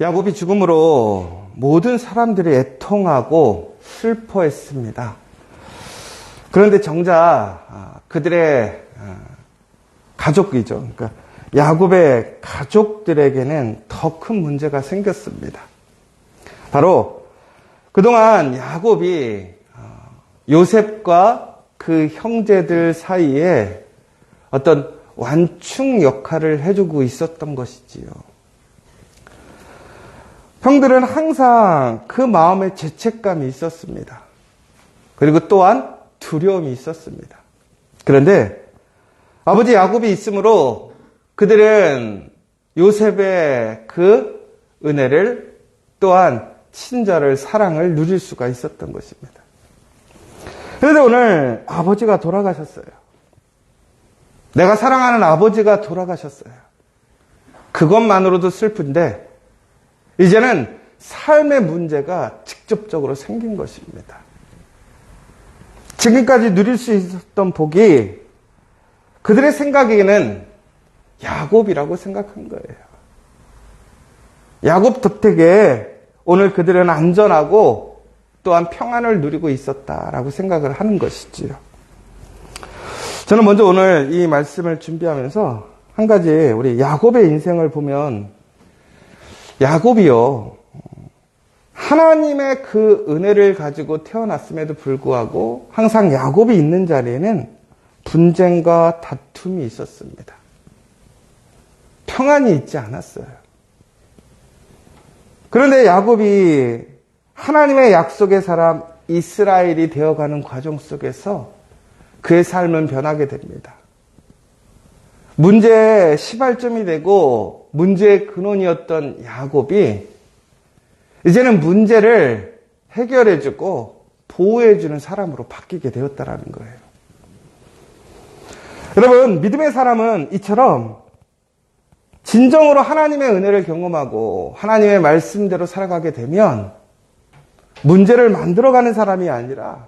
야곱이 죽음으로 모든 사람들이 애통하고 슬퍼했습니다. 그런데 정작 아, 그들의 아, 가족이죠. 그러니까 야곱의 가족들에게는 더 큰 문제가 생겼습니다. 바로 그동안 야곱이 아, 요셉과 그 형제들 사이에 어떤 완충 역할을 해주고 있었던 것이지요. 형들은 항상 그 마음에 죄책감이 있었습니다. 그리고 또한 두려움이 있었습니다. 그런데 아버지 야곱이 있으므로 그들은 요셉의 그 은혜를 또한 친절을 사랑을 누릴 수가 있었던 것입니다. 그런데 오늘 아버지가 돌아가셨어요. 내가 사랑하는 아버지가 돌아가셨어요. 그것만으로도 슬픈데 이제는 삶의 문제가 직접적으로 생긴 것입니다. 지금까지 누릴 수 있었던 복이 그들의 생각에는 야곱이라고 생각한 거예요. 야곱 덕택에 오늘 그들은 안전하고 또한 평안을 누리고 있었다라고 생각을 하는 것이지요. 저는 먼저 오늘 이 말씀을 준비하면서 한 가지 우리 야곱의 인생을 보면 야곱이요. 하나님의 그 은혜를 가지고 태어났음에도 불구하고 항상 야곱이 있는 자리에는 분쟁과 다툼이 있었습니다. 평안이 있지 않았어요. 그런데 야곱이 하나님의 약속의 사람 이스라엘이 되어가는 과정 속에서 그의 삶은 변하게 됩니다. 문제의 시발점이 되고 문제의 근원이었던 야곱이 이제는 문제를 해결해주고 보호해주는 사람으로 바뀌게 되었다라는 거예요. 여러분, 믿음의 사람은 이처럼 진정으로 하나님의 은혜를 경험하고 하나님의 말씀대로 살아가게 되면 문제를 만들어가는 사람이 아니라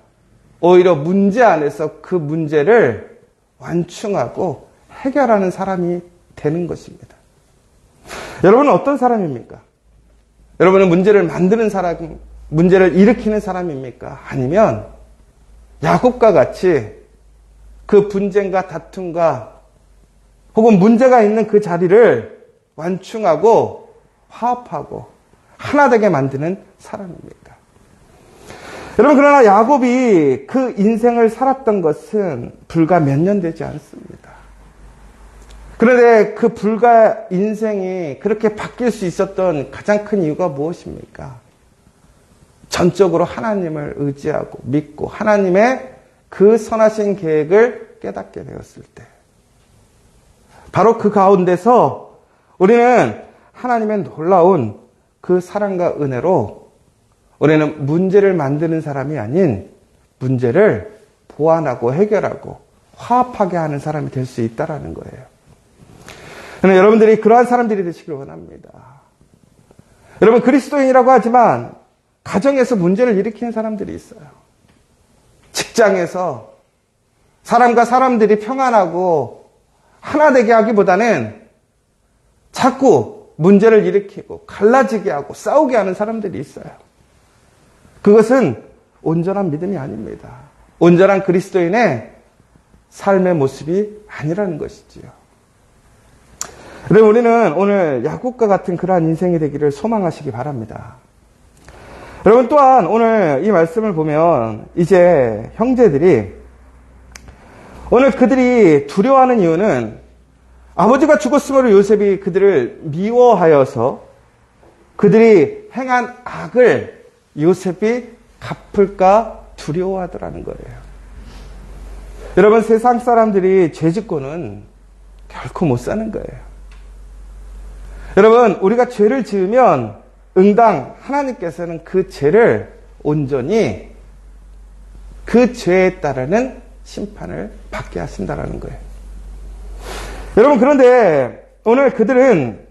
오히려 문제 안에서 그 문제를 완충하고 해결하는 사람이 되는 것입니다. 여러분은 어떤 사람입니까? 여러분은 문제를 만드는 사람, 문제를 일으키는 사람입니까? 아니면 야곱과 같이 그 분쟁과 다툼과 혹은 문제가 있는 그 자리를 완충하고 화합하고 하나 되게 만드는 사람입니까? 여러분 그러나 야곱이 그 인생을 살았던 것은 불과 몇 년 되지 않습니다. 그런데 그 불가 인생이 그렇게 바뀔 수 있었던 가장 큰 이유가 무엇입니까? 전적으로 하나님을 의지하고 믿고 하나님의 그 선하신 계획을 깨닫게 되었을 때. 바로 그 가운데서 우리는 하나님의 놀라운 그 사랑과 은혜로 우리는 문제를 만드는 사람이 아닌 문제를 보완하고 해결하고 화합하게 하는 사람이 될 수 있다라는 거예요. 저는 여러분들이 그러한 사람들이 되시길 원합니다. 여러분 그리스도인이라고 하지만 가정에서 문제를 일으키는 사람들이 있어요. 직장에서 사람과 사람들이 평안하고 하나 되게 하기보다는 자꾸 문제를 일으키고 갈라지게 하고 싸우게 하는 사람들이 있어요. 그것은 온전한 믿음이 아닙니다. 온전한 그리스도인의 삶의 모습이 아니라는 것이지요. 여러분, 우리는 오늘 야곱과 같은 그러한 인생이 되기를 소망하시기 바랍니다. 여러분, 또한 오늘 이 말씀을 보면 이제 형제들이 오늘 그들이 두려워하는 이유는 아버지가 죽었으므로 요셉이 그들을 미워하여서 그들이 행한 악을 요셉이 갚을까 두려워하더라는 거예요. 여러분, 세상 사람들이 죄 짓고는 결코 못 사는 거예요. 여러분, 우리가 죄를 지으면 응당 하나님께서는 그 죄를 온전히 그 죄에 따르는 심판을 받게 하신다라는 거예요. 여러분, 그런데 오늘 그들은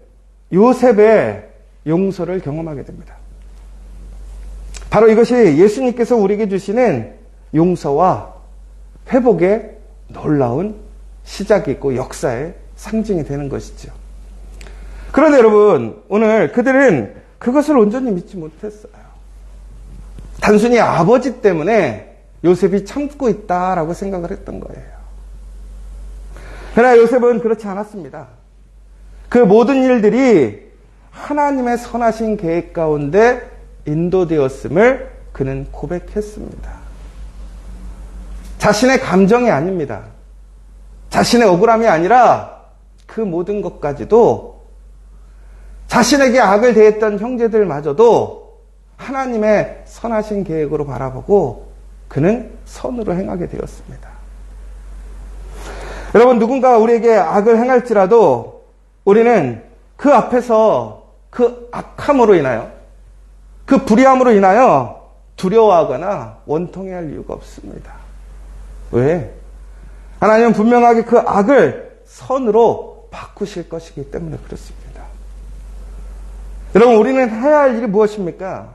요셉의 용서를 경험하게 됩니다. 바로 이것이 예수님께서 우리에게 주시는 용서와 회복의 놀라운 시작이 있고 역사의 상징이 되는 것이죠. 그런데 여러분, 오늘 그들은 그것을 온전히 믿지 못했어요. 단순히 아버지 때문에 요셉이 참고 있다라고 생각을 했던 거예요. 그러나 요셉은 그렇지 않았습니다. 그 모든 일들이 하나님의 선하신 계획 가운데 인도되었음을 그는 고백했습니다. 자신의 감정이 아닙니다. 자신의 억울함이 아니라 그 모든 것까지도 자신에게 악을 대했던 형제들마저도 하나님의 선하신 계획으로 바라보고 그는 선으로 행하게 되었습니다. 여러분, 누군가 우리에게 악을 행할지라도 우리는 그 앞에서 그 악함으로 인하여 그 불의함으로 인하여 두려워하거나 원통해 할 이유가 없습니다. 왜? 하나님은 분명하게 그 악을 선으로 바꾸실 것이기 때문에 그렇습니다. 여러분, 우리는 해야 할 일이 무엇입니까?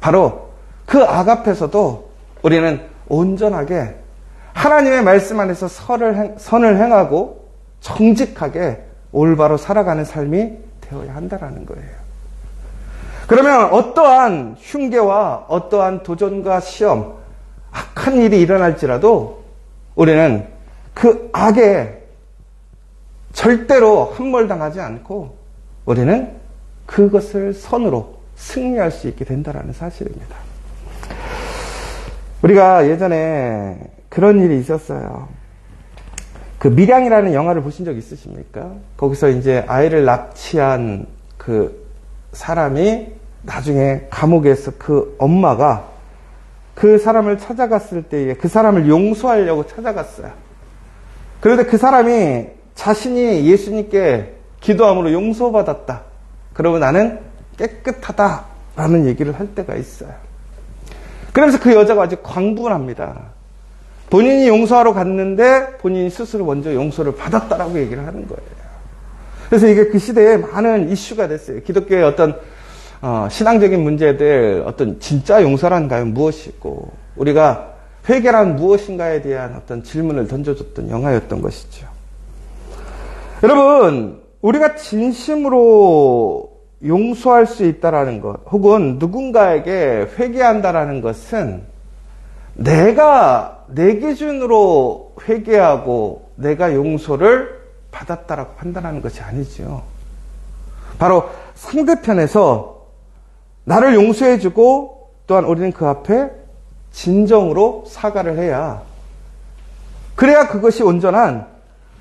바로 그 악 앞에서도 우리는 온전하게 하나님의 말씀 안에서 선을, 행하고 정직하게 올바로 살아가는 삶이 되어야 한다라는 거예요. 그러면 어떠한 흉계와 어떠한 도전과 시험, 악한 일이 일어날지라도 우리는 그 악에 절대로 함몰당하지 않고 우리는 그것을 선으로 승리할 수 있게 된다라는 사실입니다. 우리가 예전에 그런 일이 있었어요. 그 밀양이라는 영화를 보신 적 있으십니까? 거기서 이제 아이를 납치한 그 사람이 나중에 감옥에서 그 엄마가 그 사람을 찾아갔을 때에 그 사람을 용서하려고 찾아갔어요. 그런데 그 사람이 자신이 예수님께 기도함으로 용서받았다. 그러면 나는 깨끗하다라는 얘기를 할 때가 있어요. 그러면서 그 여자가 아주 광분합니다. 본인이 용서하러 갔는데 본인이 스스로 먼저 용서를 받았다라고 얘기를 하는 거예요. 그래서 이게 그 시대에 많은 이슈가 됐어요. 기독교의 어떤 어, 신앙적인 문제들 어떤 진짜 용서란 과연 무엇이고 우리가 회개란 무엇인가에 대한 어떤 질문을 던져줬던 영화였던 것이죠. 여러분 우리가 진심으로 용서할 수 있다라는 것 혹은 누군가에게 회개한다라는 것은 내가 내 기준으로 회개하고 내가 용서를 받았다라고 판단하는 것이 아니지요. 바로 상대편에서 나를 용서해주고 또한 우리는 그 앞에 진정으로 사과를 해야 그래야 그것이 온전한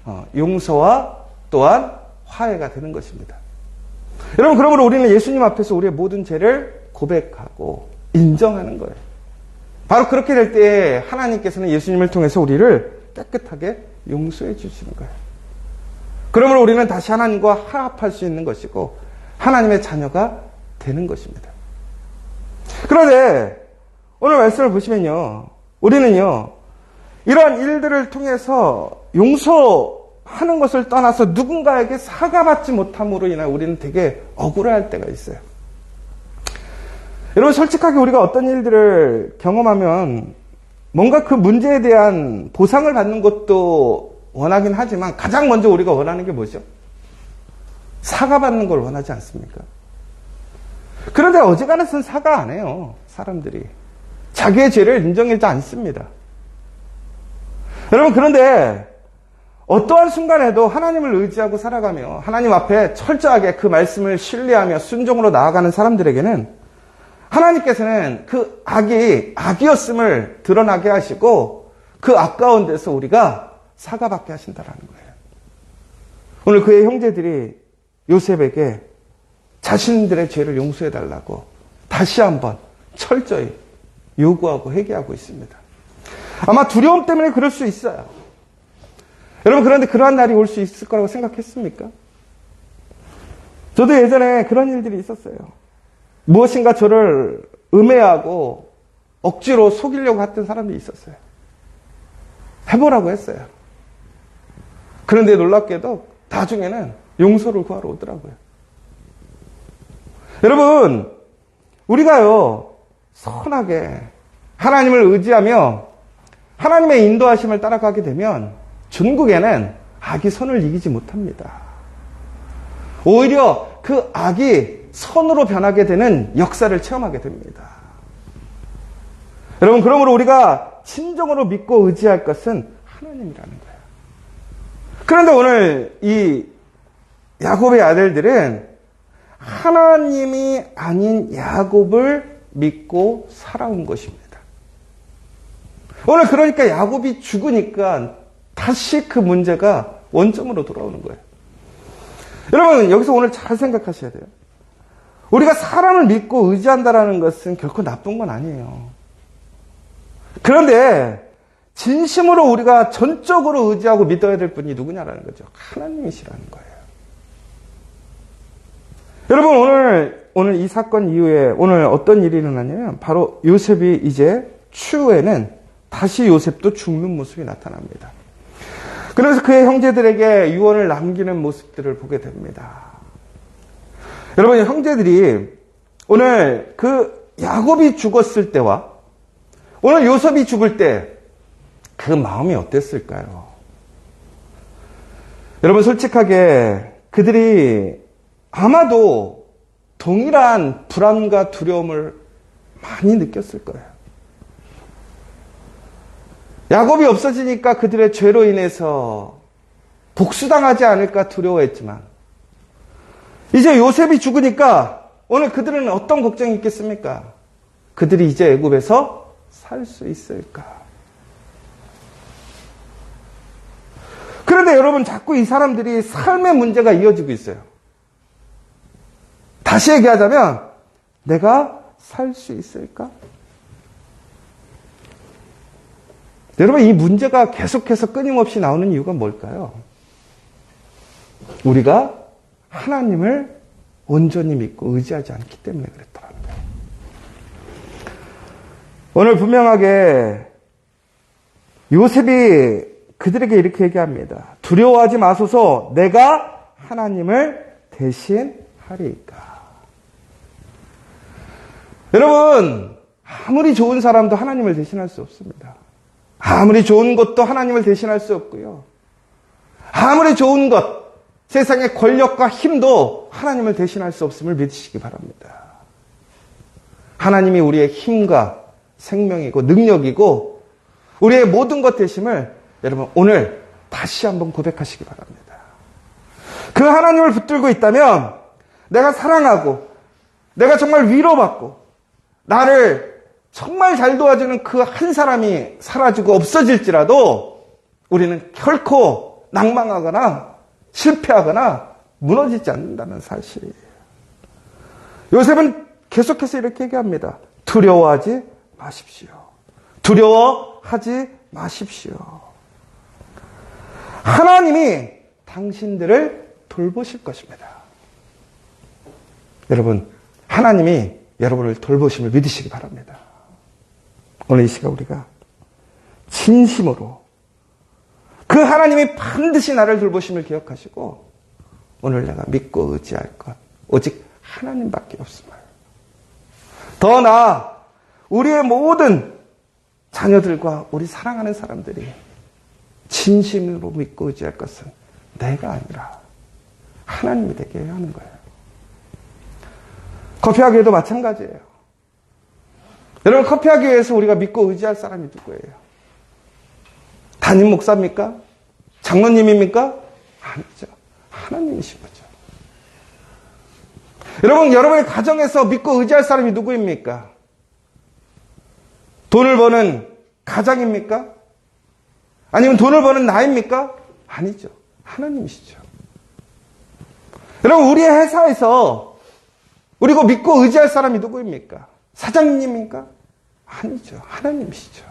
어, 용서와 또한 화해가 되는 것입니다. 여러분 그러므로 우리는 예수님 앞에서 우리의 모든 죄를 고백하고 인정하는 거예요. 바로 그렇게 될 때 하나님께서는 예수님을 통해서 우리를 깨끗하게 용서해 주시는 거예요. 그러므로 우리는 다시 하나님과 화합할 수 있는 것이고 하나님의 자녀가 되는 것입니다. 그런데 오늘 말씀을 보시면요. 우리는요. 이러한 일들을 통해서 용서 하는 것을 떠나서 누군가에게 사과받지 못함으로 인해 우리는 되게 억울해할 때가 있어요. 여러분 솔직하게 우리가 어떤 일들을 경험하면 뭔가 그 문제에 대한 보상을 받는 것도 원하긴 하지만 가장 먼저 우리가 원하는 게 뭐죠? 사과받는 걸 원하지 않습니까? 그런데 어지간해서는 사과 안 해요. 사람들이. 자기의 죄를 인정하지 않습니다. 여러분, 그런데 어떠한 순간에도 하나님을 의지하고 살아가며 하나님 앞에 철저하게 그 말씀을 신뢰하며 순종으로 나아가는 사람들에게는 하나님께서는 그 악이 악이었음을 드러나게 하시고 그악 가운데서 우리가 사과받게 하신다라는 거예요. 오늘 그의 형제들이 요셉에게 자신들의 죄를 용서해 달라고 다시 한번 철저히 요구하고 회개하고 있습니다. 아마 두려움 때문에 그럴 수 있어요. 여러분 그런데 그러한 날이 올 수 있을 거라고 생각했습니까? 저도 예전에 그런 일들이 있었어요. 무엇인가 저를 음해하고 억지로 속이려고 했던 사람이 있었어요. 해보라고 했어요. 그런데 놀랍게도 나중에는 용서를 구하러 오더라고요. 여러분, 우리가요, 선하게 하나님을 의지하며 하나님의 인도하심을 따라가게 되면 중국에는 악이 선을 이기지 못합니다. 오히려 그 악이 선으로 변하게 되는 역사를 체험하게 됩니다. 여러분, 그러므로 우리가 진정으로 믿고 의지할 것은 하나님이라는 거예요. 그런데 오늘 이 야곱의 아들들은 하나님이 아닌 야곱을 믿고 살아온 것입니다. 오늘 그러니까 야곱이 죽으니까 다시 그 문제가 원점으로 돌아오는 거예요. 여러분, 여기서 오늘 잘 생각하셔야 돼요. 우리가 사람을 믿고 의지한다라는 것은 결코 나쁜 건 아니에요. 그런데 진심으로 우리가 전적으로 의지하고 믿어야 될 분이 누구냐라는 거죠. 하나님이시라는 거예요. 여러분 오늘 오늘 이 사건 이후에 오늘 어떤 일이 일어나냐면 바로 요셉이 이제 추후에는 다시 요셉도 죽는 모습이 나타납니다. 그래서 그의 형제들에게 유언을 남기는 모습들을 보게 됩니다. 여러분 형제들이 오늘 그 야곱이 죽었을 때와 오늘 요셉이 죽을 때 그 마음이 어땠을까요? 여러분 솔직하게 그들이 아마도 동일한 불안과 두려움을 많이 느꼈을 거예요. 야곱이 없어지니까 그들의 죄로 인해서 복수당하지 않을까 두려워했지만 이제 요셉이 죽으니까 오늘 그들은 어떤 걱정이 있겠습니까? 그들이 이제 애굽에서 살 수 있을까? 그런데 여러분 자꾸 이 사람들이 삶의 문제가 이어지고 있어요. 다시 얘기하자면 내가 살 수 있을까? 여러분 이 문제가 계속해서 끊임없이 나오는 이유가 뭘까요? 우리가 하나님을 온전히 믿고 의지하지 않기 때문에 그랬더라는 거예요. 오늘 분명하게 요셉이 그들에게 이렇게 얘기합니다. 두려워하지 마소서 내가 하나님을 대신하리까. 여러분, 아무리 좋은 사람도 하나님을 대신할 수 없습니다. 아무리 좋은 것도 하나님을 대신할 수 없고요. 아무리 좋은 것, 세상의 권력과 힘도 하나님을 대신할 수 없음을 믿으시기 바랍니다. 하나님이 우리의 힘과 생명이고 능력이고 우리의 모든 것 되심을 여러분 오늘 다시 한번 고백하시기 바랍니다. 그 하나님을 붙들고 있다면 내가 사랑하고 내가 정말 위로받고 나를 정말 잘 도와주는 그 한 사람이 사라지고 없어질지라도 우리는 결코 낭망하거나 실패하거나 무너지지 않는다는 사실이에요. 요셉은 계속해서 이렇게 얘기합니다. 두려워하지 마십시오. 두려워하지 마십시오. 하나님이 당신들을 돌보실 것입니다. 여러분, 하나님이 여러분을 돌보심을 믿으시기 바랍니다. 오늘 이 시간 우리가 진심으로 그 하나님이 반드시 나를 돌보심을 기억하시고 오늘 내가 믿고 의지할 것 오직 하나님밖에 없음을 더 나아 우리의 모든 자녀들과 우리 사랑하는 사람들이 진심으로 믿고 의지할 것은 내가 아니라 하나님이 되게 하는 거예요. 커피하기에도 마찬가지예요. 여러분 커피하기 위해서 우리가 믿고 의지할 사람이 누구예요? 담임 목사입니까? 장로님입니까? 아니죠. 하나님이신 거죠. 여러분 여러분의 가정에서 믿고 의지할 사람이 누구입니까? 돈을 버는 가장입니까? 아니면 돈을 버는 나입니까? 아니죠. 하나님이시죠. 여러분, 우리의 회사에서 우리고 믿고 의지할 사람이 누구입니까? 사장님입니까? 아니죠. 하나님이시죠.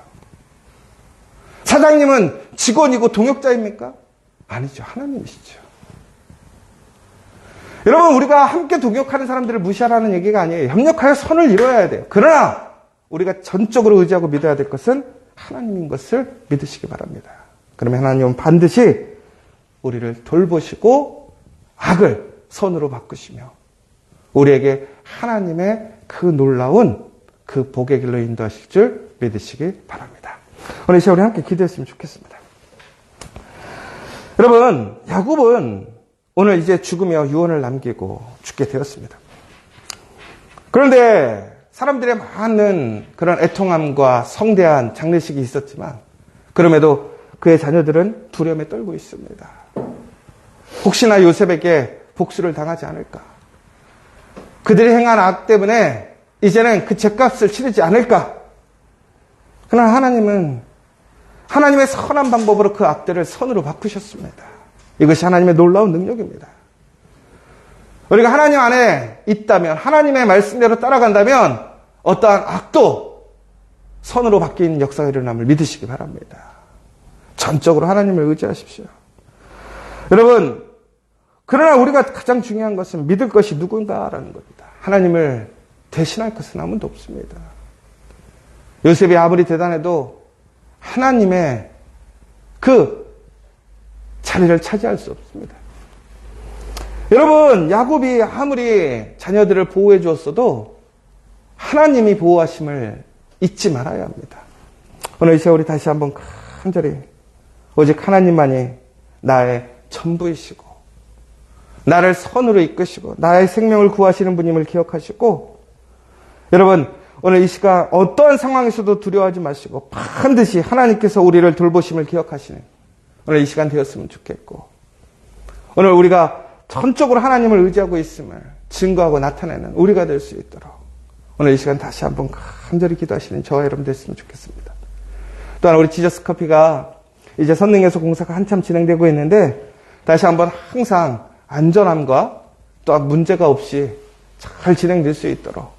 사장님은 직원이고 동역자입니까? 아니죠. 하나님이시죠. 여러분, 우리가 함께 동역하는 사람들을 무시하라는 얘기가 아니에요. 협력하여 선을 이루어야 돼요. 그러나, 우리가 전적으로 의지하고 믿어야 될 것은 하나님인 것을 믿으시기 바랍니다. 그러면 하나님은 반드시 우리를 돌보시고 악을 선으로 바꾸시며 우리에게 하나님의 그 놀라운 그 복의 길로 인도하실 줄 믿으시기 바랍니다. 오늘 이 시간 우리 함께 기도했으면 좋겠습니다. 여러분, 야곱은 오늘 이제 죽으며 유언을 남기고 죽게 되었습니다. 그런데 사람들의 많은 그런 애통함과 성대한 장례식이 있었지만 그럼에도 그의 자녀들은 두려움에 떨고 있습니다. 혹시나 요셉에게 복수를 당하지 않을까? 그들이 행한 악 때문에 이제는 그 죄값을 치르지 않을까? 그러나 하나님은 하나님의 선한 방법으로 그 악들을 선으로 바꾸셨습니다. 이것이 하나님의 놀라운 능력입니다. 우리가 하나님 안에 있다면, 하나님의 말씀대로 따라간다면, 어떠한 악도 선으로 바뀐 역사가 일어남을 믿으시기 바랍니다. 전적으로 하나님을 의지하십시오. 여러분, 그러나 우리가 가장 중요한 것은 믿을 것이 누군가라는 겁니다. 하나님을 대신할 것은 아무도 없습니다. 요셉이 아무리 대단해도 하나님의 그 자리를 차지할 수 없습니다. 여러분, 야곱이 아무리 자녀들을 보호해 주었어도 하나님이 보호하심을 잊지 말아야 합니다. 오늘 이 우리 다시 한번 간절히 오직 하나님만이 나의 전부이시고 나를 선으로 이끄시고 나의 생명을 구하시는 분임을 기억하시고 여러분 오늘 이 시간 어떠한 상황에서도 두려워하지 마시고 반드시 하나님께서 우리를 돌보심을 기억하시는 오늘 이 시간 되었으면 좋겠고 오늘 우리가 전적으로 하나님을 의지하고 있음을 증거하고 나타내는 우리가 될 수 있도록 오늘 이 시간 다시 한번 간절히 기도하시는 저와 여러분 됐으면 좋겠습니다. 또한 우리 지저스 커피가 이제 선릉에서 공사가 한참 진행되고 있는데 다시 한번 항상 안전함과 또한 문제가 없이 잘 진행될 수 있도록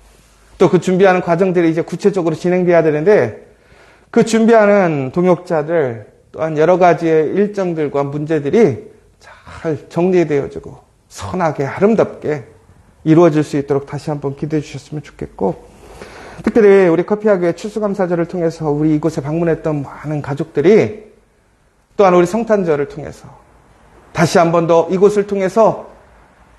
또 그 준비하는 과정들이 이제 구체적으로 진행돼야 되는데 그 준비하는 동역자들 또한 여러 가지의 일정들과 문제들이 잘 정리되어지고 선하게 아름답게 이루어질 수 있도록 다시 한번 기도해 주셨으면 좋겠고 특별히 우리 커피학교의 추수감사절을 통해서 우리 이곳에 방문했던 많은 가족들이 또한 우리 성탄절을 통해서 다시 한번 더 이곳을 통해서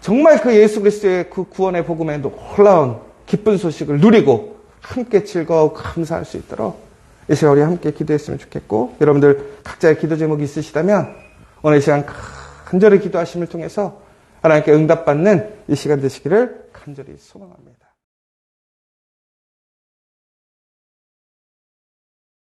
정말 그 예수 그리스도의 그 구원의 복음의 놀라운 기쁜 소식을 누리고 함께 즐거워 감사할 수 있도록 이 시간 우리 함께 기도했으면 좋겠고 여러분들 각자의 기도 제목이 있으시다면 오늘 이 시간 간절히 기도하심을 통해서 하나님께 응답받는 이 시간 되시기를 간절히 소망합니다.